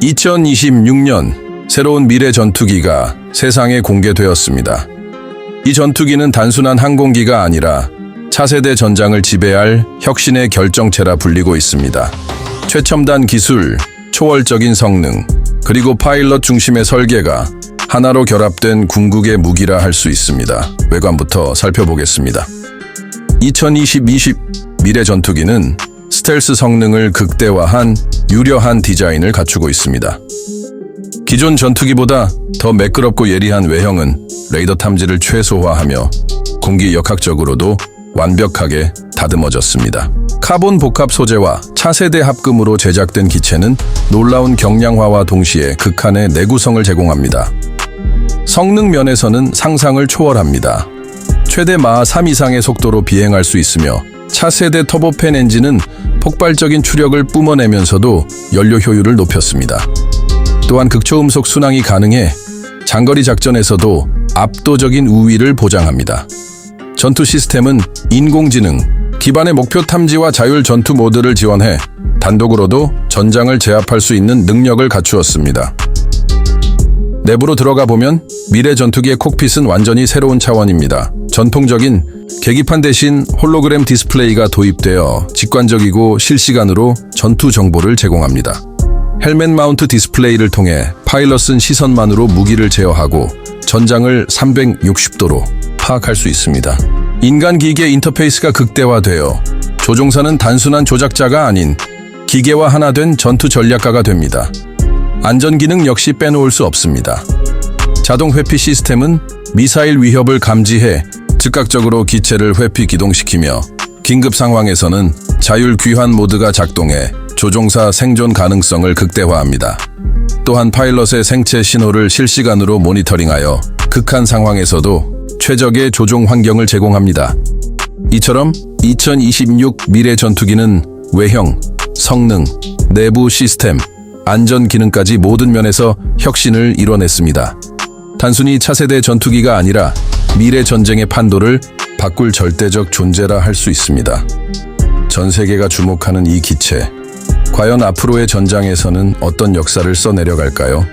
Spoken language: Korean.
2026년 새로운 미래 전투기가 세상에 공개되었습니다. 이 전투기는 단순한 항공기가 아니라 차세대 전장을 지배할 혁신의 결정체라 불리고 있습니다. 최첨단 기술, 초월적인 성능, 그리고 파일럿 중심의 설계가 하나로 결합된 궁극의 무기라 할 수 있습니다. 외관부터 살펴보겠습니다. 2020-20 미래 전투기는 스텔스 성능을 극대화한 유려한 디자인을 갖추고 있습니다. 기존 전투기보다 더 매끄럽고 예리한 외형은 레이더 탐지를 최소화하며 공기 역학적으로도 완벽하게 다듬어졌습니다. 카본 복합 소재와 차세대 합금으로 제작된 기체는 놀라운 경량화와 동시에 극한의 내구성을 제공합니다. 성능 면에서는 상상을 초월합니다. 최대 마하 3 이상의 속도로 비행할 수 있으며 차세대 터보팬 엔진은 폭발적인 추력을 뿜어내면서도 연료 효율을 높였습니다. 또한 극초음속 순항이 가능해 장거리 작전에서도 압도적인 우위를 보장합니다. 전투 시스템은 인공지능 기반의 목표 탐지와 자율 전투 모드를 지원해 단독으로도 전장을 제압할 수 있는 능력을 갖추었습니다. 내부로 들어가 보면 미래 전투기의 콕핏은 완전히 새로운 차원입니다. 전통적인 계기판 대신 홀로그램 디스플레이가 도입되어 직관적이고 실시간으로 전투 정보를 제공합니다. 헬멧 마운트 디스플레이를 통해 파일럿은 시선만으로 무기를 제어하고 전장을 360도로 파악할 수 있습니다. 인간 기계 인터페이스가 극대화되어 조종사는 단순한 조작자가 아닌 기계와 하나 된 전투 전략가가 됩니다. 안전 기능 역시 빼놓을 수 없습니다. 자동 회피 시스템은 미사일 위협을 감지해 즉각적으로 기체를 회피 기동시키며 긴급 상황에서는 자율 귀환 모드가 작동해 조종사 생존 가능성을 극대화합니다. 또한 파일럿의 생체 신호를 실시간으로 모니터링하여 극한 상황에서도 최적의 조종 환경을 제공합니다. 이처럼 2026 미래 전투기는 외형, 성능, 내부 시스템, 안전 기능까지 모든 면에서 혁신을 이뤄냈습니다. 단순히 차세대 전투기가 아니라 미래 전쟁의 판도를 바꿀 절대적 존재라 할 수 있습니다. 전 세계가 주목하는 이 기체. 과연 앞으로의 전장에서는 어떤 역사를 써내려갈까요?